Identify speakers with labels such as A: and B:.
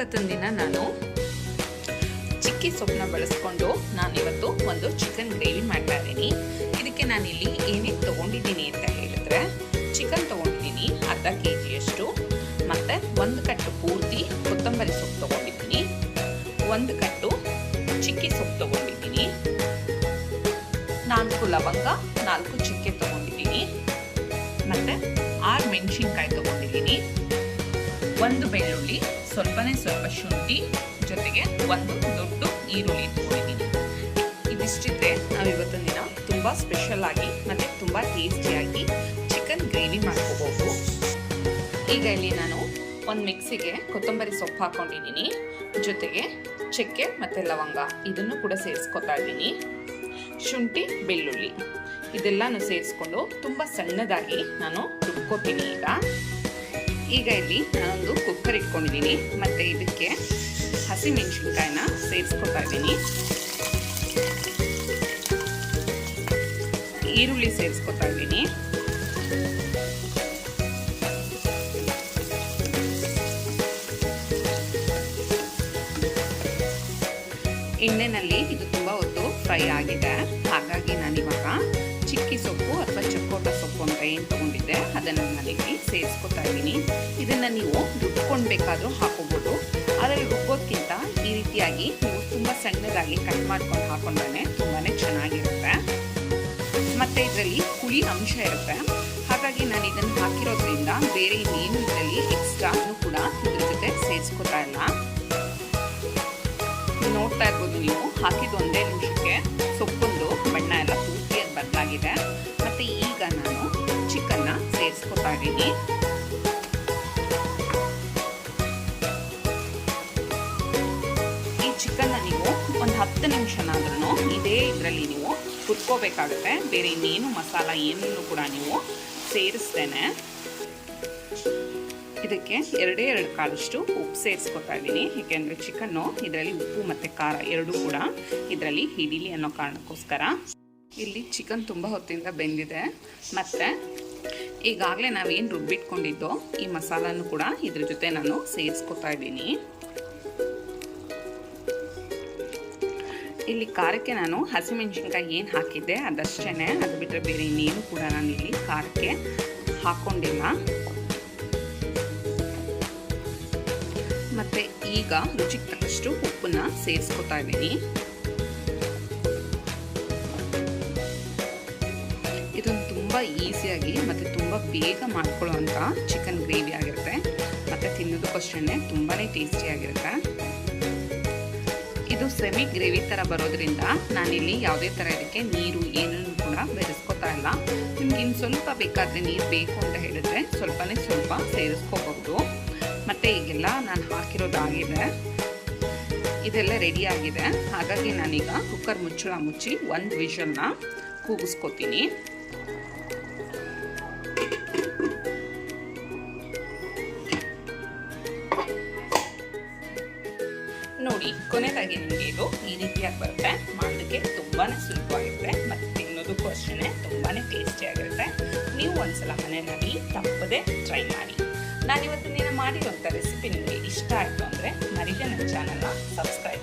A: ಇವತ್ತಿನ ದಿನ ನಾನು ಚಿಕ್ಕಿ ಸೊಪ್ಪನ್ನ ಬಳಸ್ಕೊಂಡು ನಾನಿವತ್ತು ಒಂದು ಚಿಕನ್ ಗ್ರೇವಿ ಮಾಡ್ತಾ ಇದ್ದೀನಿ. ಇದಕ್ಕೆ ನಾನಿಲ್ಲಿ ಏನೇನು ತೊಗೊಂಡಿದ್ದೀನಿ ಅಂತ ಹೇಳಿದ್ರೆ ಚಿಕನ್ ತೊಗೊಂಡಿದ್ದೀನಿ ಅರ್ಧ ಕೆ ಜಿಯಷ್ಟು ಮತ್ತು ಒಂದು ಕಟ್ಟು ಪೂರ್ತಿ ಕೊತ್ತಂಬರಿ ಸೊಪ್ಪು ತೊಗೊಂಡಿದ್ದೀನಿ. ಒಂದು ಕಟ್ಟು ಚಿಕ್ಕಿ ಸೊಪ್ಪು ತೊಗೊಂಡಿದ್ದೀನಿ. ನಾಲ್ಕು ಲವಂಗ, ನಾಲ್ಕು ಚಿಕ್ಕೆ ತೊಗೊಂಡಿದ್ದೀನಿ. ಮತ್ತು ಆರು ಮೆಣಸಿನ್ಕಾಯಿ ತೊಗೊಂಡಿದ್ದೀನಿ. ಒಂದು ಬೆಳ್ಳುಳ್ಳಿ, ಸ್ವಲ್ಪನೇ ಸ್ವಲ್ಪ ಶುಂಠಿ, ಜೊತೆಗೆ ಒಂದು ದೊಡ್ಡ ಈರುಳ್ಳಿ ತೊಗೊಂಡಿದ್ದೀನಿ ಇದಿಷ್ಟಿದ್ರೆ ನಾವು ಇವತ್ತೊಂದು ದಿನ ತುಂಬ ಸ್ಪೆಷಲ್ ಆಗಿ ಮತ್ತು ತುಂಬ ಟೇಸ್ಟಿಯಾಗಿ ಚಿಕನ್ ಗ್ರೇವಿ ಮಾಡ್ಕೋಬಹುದು ಈಗ ಇಲ್ಲಿ ನಾನು ಒಂದು ಮಿಕ್ಸಿಗೆ ಕೊತ್ತಂಬರಿ ಸೊಪ್ಪು ಹಾಕೊಂಡಿದ್ದೀನಿ. ಜೊತೆಗೆ ಚಕ್ಕೆ ಮತ್ತು ಲವಂಗ ಇದನ್ನು ಕೂಡ ಸೇರಿಸ್ಕೊತಾ ಇದ್ದೀನಿ. ಶುಂಠಿ, ಬೆಳ್ಳುಳ್ಳಿ, ಇದೆಲ್ಲನೂ ಸೇರಿಸ್ಕೊಂಡು ತುಂಬ ಸಣ್ಣದಾಗಿ ನಾನು ರುಬ್ಕೋತೀನಿ ಈಗ. ಈಗ ಇಲ್ಲಿ ನಾನೊಂದು ಕುಕ್ಕರ್ ಇಟ್ಕೊಂಡಿದ್ದೀನಿ. ಮತ್ತು ಇದಕ್ಕೆ ಹಸಿಮೆಣಸಿನ್ಕಾಯಿನ ಸೇರಿಸ್ಕೊತಾ ಇದ್ದೀನಿ. ಈರುಳ್ಳಿ ಸೇರಿಸ್ಕೊತಾ ಇದ್ದೀನಿ. ಎಣ್ಣೆನಲ್ಲಿ ಇದು ತುಂಬ ಹೊತ್ತು ಫ್ರೈ ಆಗಿದೆ. ಹಾಗಾಗಿ ನಾನಿವಾಗ ಚಿಕ್ಕಿ ಸೊಪ್ಪು ಅಥವಾ ಚಕ್ಕೋಟ ಸೊಪ್ಪು ಅಂತ ಏನು ತೊಗೊಂಡಿದ್ದೆ, ಅದನ್ನು ನಾನಿಲ್ಲಿ ಸೇರಿಸ್ಕೊತಾ ಇದ್ದೀನಿ. ಇದನ್ನು ನೀವು ರುಬ್ಕೊಂಡು ಬೇಕಾದರೂ ಹಾಕೋಬೋದು. ಆದರೆ ರುಬ್ಬೋದಕ್ಕಿಂತ ಈ ರೀತಿಯಾಗಿ ನೀವು ತುಂಬ ಸಣ್ಣದಾಗಿ ಕಟ್ ಮಾಡ್ಕೊಂಡು ಹಾಕೊಂಡ್ರೆ ತುಂಬಾ ಚೆನ್ನಾಗಿರುತ್ತೆ. ಮತ್ತು ಇದರಲ್ಲಿ ಹುಳಿ ಅಂಶ ಇರುತ್ತೆ. ಹಾಗಾಗಿ ನಾನು ಇದನ್ನು ಹಾಕಿರೋದ್ರಿಂದ ಬೇರೆ ಇನ್ನೇನು ಇದರಲ್ಲಿ ಎಕ್ಸ್ಟ್ರಾ ಕೂಡ ಇದ್ರ ಜೊತೆ ಸೇರಿಸ್ಕೊತಾ ಇಲ್ಲ. ನೋಡ್ತಾ ಇರ್ಬೋದು ನೀವು ಹಾಕಿದ ಒಂದೇ ನಿಮಿಷಕ್ಕೆ. ಸೊಪ್ಪೊಂದು ಇದ್ದೀನಿ ಈ ಚಿಕನ್ನ ನೀವು ಒಂದು ಹತ್ತು ನಿಮಿಷನಾದ್ರೂ ಇದೇ ಇದರಲ್ಲಿ ನೀವು ಹುರ್ಕೋಬೇಕಾಗುತ್ತೆ ಬೇರೆ ಇನ್ನೇನು ಮಸಾಲ ಏನನ್ನು ಕೂಡ ನೀವು ಸೇರಿಸ್ತೇನೆ. ಇದಕ್ಕೆ ಎರಡೇ ಎರಡು ಕಾಲಷ್ಟು ಉಪ್ಪು ಸೇರಿಸ್ಕೊತಾ ಇದ್ದೀನಿ ಏಕೆಂದರೆ ಚಿಕನ್ನು ಇದರಲ್ಲಿ ಉಪ್ಪು ಮತ್ತು ಖಾರ ಎರಡೂ ಕೂಡ ಇದರಲ್ಲಿ ಹಿಡೀಲಿ ಅನ್ನೋ ಕಾರಣಕ್ಕೋಸ್ಕರ. ಇಲ್ಲಿ ಚಿಕನ್ ತುಂಬ ಹೊತ್ತಿಂದ ಬೆಂದಿದೆ. ಮತ್ತು ಈಗಾಗಲೇ ನಾವೇನು ರುಬ್ಬಿಟ್ಕೊಂಡಿದ್ದೋ ಈ ಮಸಾಲನೂ ಕೂಡ ಇದ್ರ ಜೊತೆ ನಾನು ಸೇರಿಸ್ಕೊತಾ ಇದ್ದೀನಿ. ಇಲ್ಲಿ ಖಾರಕ್ಕೆ ನಾನು ಹಸಿಮೆಣಸಿನ್ಕಾಯಿ ಏನು ಹಾಕಿದ್ದೆ ಅದಷ್ಟೇ ಅದು ಬಿಟ್ಟರೆ ಬೇರೆ ಇನ್ನೇನು ಕೂಡ ನಾನು ಇಲ್ಲಿ ಖಾರಕ್ಕೆ ಹಾಕ್ಕೊಂಡಿಲ್ಲ ಮತ್ತು ಈಗ ರುಚಿಗೆ ತಕ್ಕಷ್ಟು ಉಪ್ಪನ್ನ ಸೇರಿಸ್ಕೊತಾ ಇದ್ದೀನಿ. ಈಸಿಯಾಗಿ ಮತ್ತು ತುಂಬ ಬೇಗ ಮಾಡ್ಕೊಳ್ಳೋವಂಥ ಚಿಕನ್ ಗ್ರೇವಿ ಆಗಿರುತ್ತೆ. ಮತ್ತು ತಿನ್ನೋದಕ್ಕಷ್ಟೇ ತುಂಬಾ ಟೇಸ್ಟಿಯಾಗಿರುತ್ತೆ ಇದು ಸೆಮಿ ಗ್ರೇವಿ ಥರ ಬರೋದ್ರಿಂದ ನಾನಿಲ್ಲಿ ಯಾವುದೇ ಥರ ಇದಕ್ಕೆ ನೀರು ಏನನ್ನು ಕೂಡ ಬೆರೆಸ್ಕೊತಾ ಇಲ್ಲ. ನಿಮ್ಗೆ ಇನ್ನು ಸ್ವಲ್ಪ ಬೇಕಾದರೆ ನೀರು ಬೇಕು ಅಂತ ಹೇಳಿದ್ರೆ ಸ್ವಲ್ಪನೇ ಸ್ವಲ್ಪ ಸೇರಿಸ್ಕೋಬಹುದು. ಮತ್ತು ಈಗೆಲ್ಲ ನಾನು ಹಾಕಿರೋದಾಗಿದೆ ಇದೆಲ್ಲ ರೆಡಿ ಆಗಿದೆ. ಹಾಗಾಗಿ ನಾನೀಗ ಕುಕ್ಕರ್ ಮುಚ್ಚಳ ಮುಚ್ಚಿ ಒಂದು ವಿಷಲ್ನ ಕೂಗಿಸ್ಕೊತೀನಿ. ನೋಡಿ ಕೊನೆಯದಾಗಿ ನಿಮಗೆ ಇದು ಈ ರೀತಿಯಾಗಿ ಬರುತ್ತೆ. ಮಾಡೋದಕ್ಕೆ ತುಂಬಾ ಸುಲಭವಾಗಿರುತ್ತೆ ಮತ್ತು ತಿನ್ನೋದಕ್ಕೂ ಅಷ್ಟೇ ತುಂಬಾ ಟೇಸ್ಟಿಯಾಗಿರುತ್ತೆ ನೀವು ಒಂದ್ಸಲ ಮನೆಯಲ್ಲಿ ತಪ್ಪದೆ ಟ್ರೈ ಮಾಡಿ. ನಾನಿವತ್ತು ನೀನು ಮಾಡಿರುವಂಥ ರೆಸಿಪಿ ನಿಮಗೆ ಇಷ್ಟ ಆಯಿತು ಅಂದರೆ ಮರಿಗೆ ನನ್ನ ಚಾನಲ್ನ ಸಬ್ಸ್ಕ್ರೈಬ್